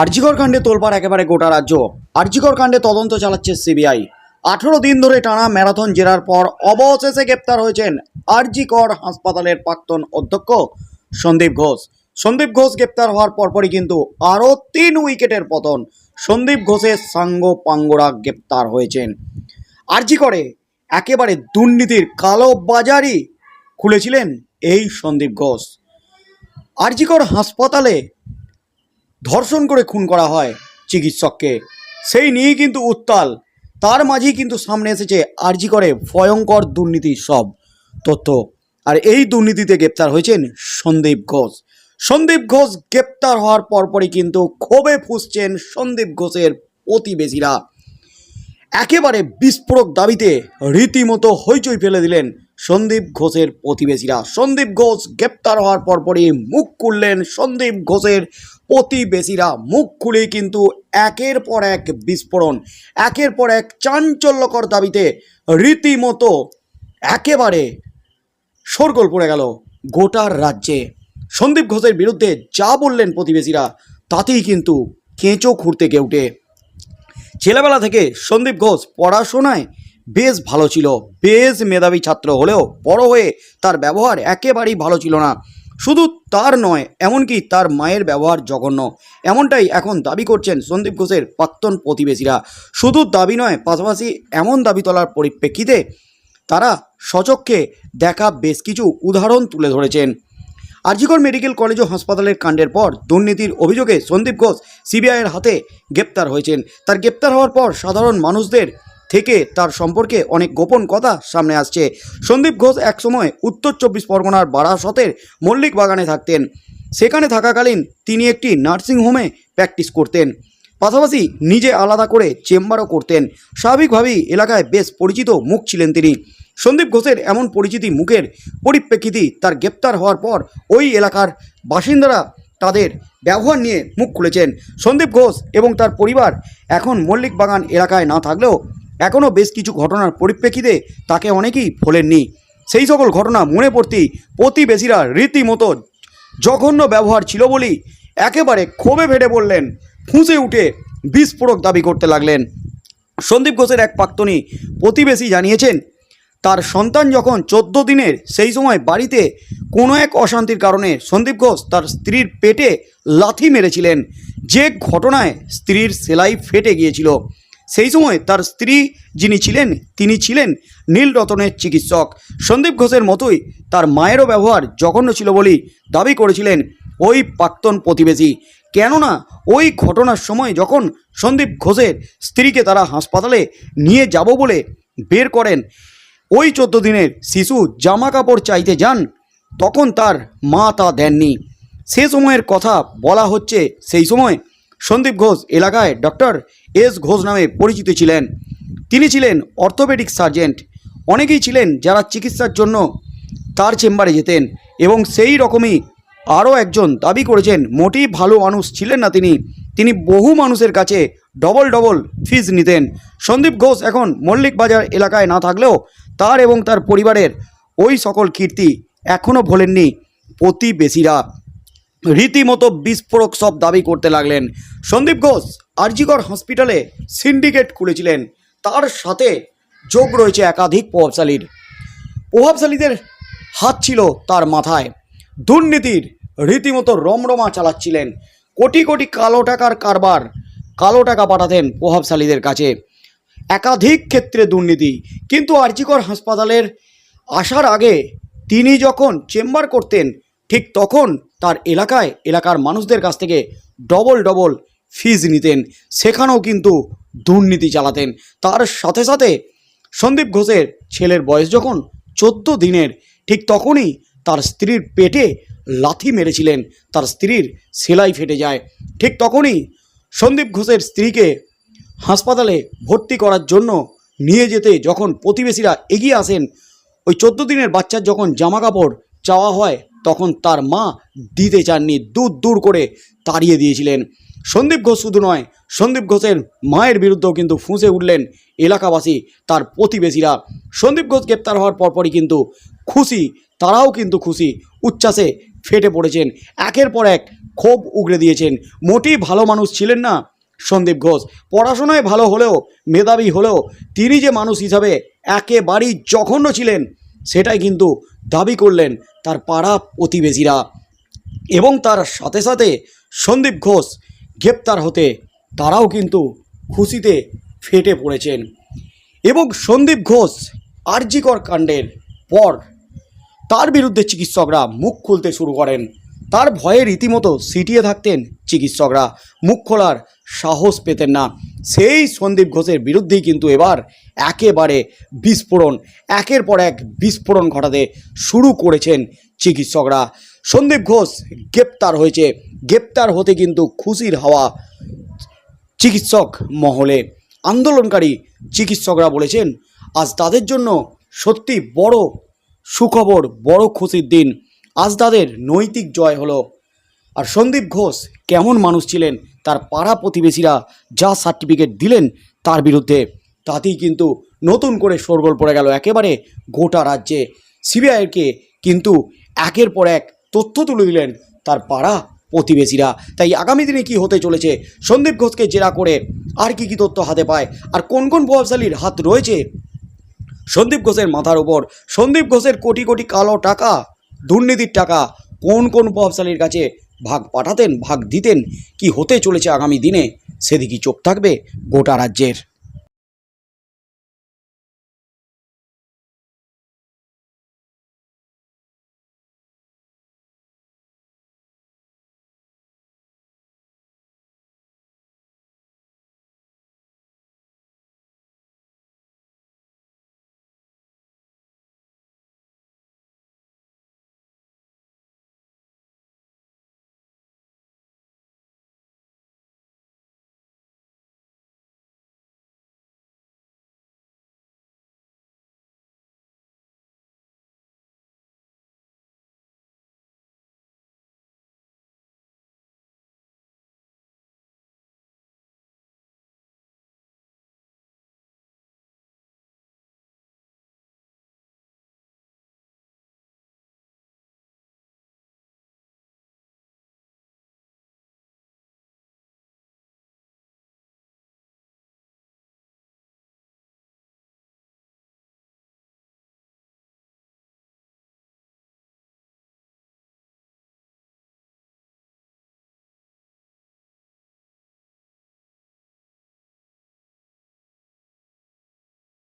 আরজিকর কাণ্ডে তোলপাড় একেবারে গোটা রাজ্য। আরজিকর কাণ্ডে তদন্ত চালাচ্ছে সিবিআই। আঠেরো দিন ধরে টানা ম্যারাথন জেরার পর অবশেষে গ্রেপ্তার হয়েছেন আরজিকর হাসপাতালের প্রাক্তন অধ্যক্ষ সন্দীপ ঘোষ। সন্দীপ ঘোষ গ্রেপ্তার হওয়ার পরপরই কিন্তু আরও তিন উইকেটের পতন। সন্দীপ ঘোষের সাঙ্গ পাঙ্গোরা গ্রেপ্তার হয়েছেন। আরজি করে একেবারে দুর্নীতির কালো বাজারই খুলেছিলেন এই সন্দীপ ঘোষ। আরজিকর হাসপাতালে ধর্ষণ করে খুন করা হয় চিকিৎসককে। সেই নিয়েই কিন্তু উত্তাল। তার মাঝেই কিন্তু সামনে এসেছে আরজি করে ভয়ঙ্কর দুর্নীতির সব তথ্য। আর এই দুর্নীতিতে গ্রেপ্তার হয়েছেন সন্দীপ ঘোষ। সন্দীপ ঘোষ গ্রেপ্তার হওয়ার পরপরই কিন্তু ক্ষোভে ফুসছেন সন্দীপ ঘোষের প্রতিবেশীরা। একেবারে বিস্ফোরক দাবিতে রীতিমতো হইচই ফেলে দিলেন সন্দীপ ঘোষের প্রতিবেশীরা। সন্দীপ ঘোষ গ্রেপ্তার হওয়ার পরপরই মুখ খুললেন সন্দীপ ঘোষের প্রতিবেশীরা মুখ খুলেই কিন্তু একের পর এক বিস্ফোরণ, একের পর এক চাঞ্চল্যকর দাবিতে রীতিমতো একেবারে শোরগোল পড়ে গেল গোটার রাজ্যে। সন্দীপ ঘোষের বিরুদ্ধে যা বললেন প্রতিবেশীরা, তাতেই কিন্তু কেঁচো খুঁড়তে কেউটে ছেলেবেলা থেকে সন্দীপ ঘোষ পড়াশোনায় বেশ ভালো ছিল, বেশ মেধাবী ছাত্র হলেও বড় হয়ে তার ব্যবহার একেবারেই ভালো ছিল না। শুধু তার নয়, এমনকি তার মায়ের ব্যবহার জঘন্য। এমনটাই এখন দাবি করছেন সন্দীপ ঘোষের প্রাক্তন প্রতিবেশীরা। শুধু দাবি নয়, পাশাপাশি এমন দাবি তোলার পরিপ্রেক্ষিতে তারা সচক্ষে দেখা বেশ কিছু উদাহরণ তুলে ধরেছেন। আরজিকর মেডিকেল কলেজ ও হাসপাতালের কাণ্ডের পর দুর্নীতির অভিযোগে সন্দীপ ঘোষ সিবিআইয়ের হাতে গ্রেপ্তার হয়েছেন। তার গ্রেপ্তার হওয়ার পর সাধারণ মানুষদের থেকে তার সম্পর্কে অনেক গোপন কথা সামনে আসছে। সন্দীপ ঘোষ একসময় উত্তর চব্বিশ পরগনার বারাসতের মল্লিক বাগানে থাকতেন। সেখানে থাকাকালীন তিনি একটি নার্সিং হোমে প্র্যাকটিস করতেন। পাশাপাশি নিজে আলাদা করে চেম্বারও করতেন। স্বাভাবিকভাবেই এলাকায় বেশ পরিচিত মুখ ছিলেন তিনি। সন্দীপ ঘোষের এমন পরিচিতি মুখের পরিপ্রেক্ষিতে তার গ্রেপ্তার হওয়ার পর ওই এলাকার বাসিন্দারা তাদের ব্যবহার নিয়ে মুখ খুলেছেন। সন্দীপ ঘোষ এবং তার পরিবার এখন মল্লিক বাগান এলাকায় না থাকলেও এখনও বেশ কিছু ঘটনার পরিপ্রেক্ষিতে তাকে অনেকেই ভোলেননি। সেই সকল ঘটনা মনে পড়তেই প্রতিবেশীরা রীতিমতো জঘন্য ব্যবহার ছিল বলেই একেবারে ক্ষোভে ফেটে পড়লেন, ফুঁসে উঠে বিস্ফোরক দাবি করতে লাগলেন। সন্দীপ ঘোষের এক প্রাক্তনী প্রতিবেশী জানিয়েছেন, তার সন্তান যখন চোদ্দ দিনের সেই সময় বাড়িতে কোনো এক অশান্তির কারণে সন্দীপ ঘোষ তার স্ত্রীর পেটে লাথি মেরেছিলেন, যে ঘটনায় স্ত্রীর সেলাই ফেটে গিয়েছিল। সেই সময় তার স্ত্রী যিনি ছিলেন, তিনি ছিলেন নীল রতনের চিকিৎসক। সন্দীপ ঘোষের মতোই তার মায়েরও ব্যবহার জঘন্য ছিল বলেই দাবি করেছিলেন ওই প্রাক্তন প্রতিবেশী। কেননা ওই ঘটনার সময় যখন সন্দীপ ঘোষের স্ত্রীকে তারা হাসপাতালে নিয়ে যাব বলে বের করেন, ওই চোদ্দ দিনের শিশু জামা কাপড় চাইতে যান, তখন তার মা তা দেননি। সে সময়ের কথা বলা হচ্ছে, সেই সময় সন্দীপ ঘোষ এলাকায় ডক্টর এস ঘোষ নামে পরিচিত ছিলেন। তিনি ছিলেন অর্থোপেডিক সার্জেন্ট। অনেকেই ছিলেন যারা চিকিৎসার জন্য তার চেম্বারে যেতেন এবং সেই রকমই আরও একজন দাবি করেছেন, মোটেই ভালো মানুষ ছিলেন না তিনি। তিনি বহু মানুষের কাছে ডবল ডবল ফিজ নিতেন। সন্দীপ ঘোষ এখন মল্লিক বাজার এলাকায় না থাকলেও তার এবং তার পরিবারের ওই সকল কীর্তি এখনও ভোলেননি প্রতিবেশীরা। রীতিমতো বিস্ফোরক সব দাবি করতে লাগলেন। সন্দীপ ঘোষ আরজিকর হসপিটালে সিন্ডিকেট খুলেছিলেন। তার সাথে যোগ রয়েছে একাধিক প্রভাবশালীর। প্রভাবশালীদের হাত ছিল তার মাথায়। দুর্নীতির রীতিমতো রমরমা চালাচ্ছিলেন। কোটি কোটি কালো টাকার কারবার কালো টাকা পাঠাতেন প্রভাবশালীদের কাছে। একাধিক ক্ষেত্রে দুর্নীতি। কিন্তু আরজিকর হাসপাতালের আসার আগে তিনি যখন চেম্বার করতেন, ঠিক তখন তার এলাকায় এলাকার মানুষদের কাছ থেকে ডবল ডবল ফিজ নিতেন। সেখানেও কিন্তু দুর্নীতি চালাতেন। তার সাথে সাথে সন্দীপ ঘোষের ছেলের বয়স যখন চোদ্দ দিনের, ঠিক তখনই তার স্ত্রীর পেটে লাথি মেরেছিলেন। তার স্ত্রীর সেলাই ফেটে যায়। ঠিক তখনই সন্দীপ ঘোষের স্ত্রীকে হাসপাতালে ভর্তি করার জন্য নিয়ে যেতে যখন প্রতিবেশীরা এগিয়ে আসেন, ওই চোদ্দ দিনের বাচ্চার যখন জামা কাপড় চাওয়া হয় তখন তার মা দিতে চাননি দূর দূর করে তাড়িয়ে দিয়েছিলেন। সন্দীপ ঘোষ শুধু নয়, সন্দীপ ঘোষের মায়ের বিরুদ্ধেও কিন্তু ফুঁসে উঠলেন এলাকাবাসী, তার প্রতিবেশীরা। সন্দীপ ঘোষ গ্রেপ্তার হওয়ার পরপরই কিন্তু খুশি, তারাও কিন্তু খুশি, উচ্ছ্বাসে ফেটে পড়েছেন। একের পর এক ক্ষোভ উগড়ে দিয়েছেন। মোটেই ভালো মানুষ ছিলেন না সন্দীপ ঘোষ। পড়াশোনায় ভালো হলেও, মেধাবী হলেও, তিনি যে মানুষ হিসাবে একেবারেই জঘন্য ছিলেন, সেটাই কিন্তু দাবি করলেন তার পাড়া প্রতিবেশীরা এবং তার সাথে সাথে সন্দীপ ঘোষ গ্রেপ্তার হতে তারাও কিন্তু খুশিতে ফেটে পড়েছেন। এবং সন্দীপ ঘোষ আরজিকর কাণ্ডের পর তার বিরুদ্ধে চিকিৎসকরা মুখ খুলতে শুরু করেন। তার ভয়ে রীতিমতো সিটিয়ে থাকতেন চিকিৎসকরা। মুখ খোলার সাহস পেতেন না। সেই সন্দীপ ঘোষের বিরুদ্ধেই কিন্তু এবার একেবারে বিস্ফোরণ, একের পর এক বিস্ফোরণ ঘটাতে শুরু করেছেন চিকিৎসকরা। সন্দীপ ঘোষ গ্রেপ্তার হয়েছে। গ্রেপ্তার হতে কিন্তু খুশির হাওয়া চিকিৎসক মহলে। আন্দোলনকারী চিকিৎসকরা বলেছেন, আজ তাদের জন্য সত্যি বড় সুখবর, বড় খুশির দিন। আজ তাদের নৈতিক জয় হলো। আর সন্দীপ ঘোষ কেমন মানুষ ছিলেন তার পাড়া প্রতিবেশীরা যা সার্টিফিকেট দিলেন তার বিরুদ্ধে। তাতেই কিন্তু নতুন করে শোরগোল পড়ে গেল একেবারে গোটা রাজ্যে। সিবিআইকে কিন্তু একের পর এক তথ্য তুলে দিলেন তার পাড়া প্রতিবেশীরা। তাই আগামী দিনে কি হতে চলেছে, সন্দীপ ঘোষকে জেরা করে আর কি কি তথ্য হাতে পায়, আর কোন কোন প্রভাবশালীর হাত রয়েছে? সন্দীপ ঘোষের মাথার উপর। সন্দীপ ঘোষের কোটি কোটি কালো টাকা, দুর্নীতির টাকা, কোন কোন প্রভাবশালীর কাছে ভাগ পাঠাতেন ভাগ দিতেন কি হতে চলেছে আগামী দিনে? সেদিকে চোখ থাকবে গোটা রাজ্যের।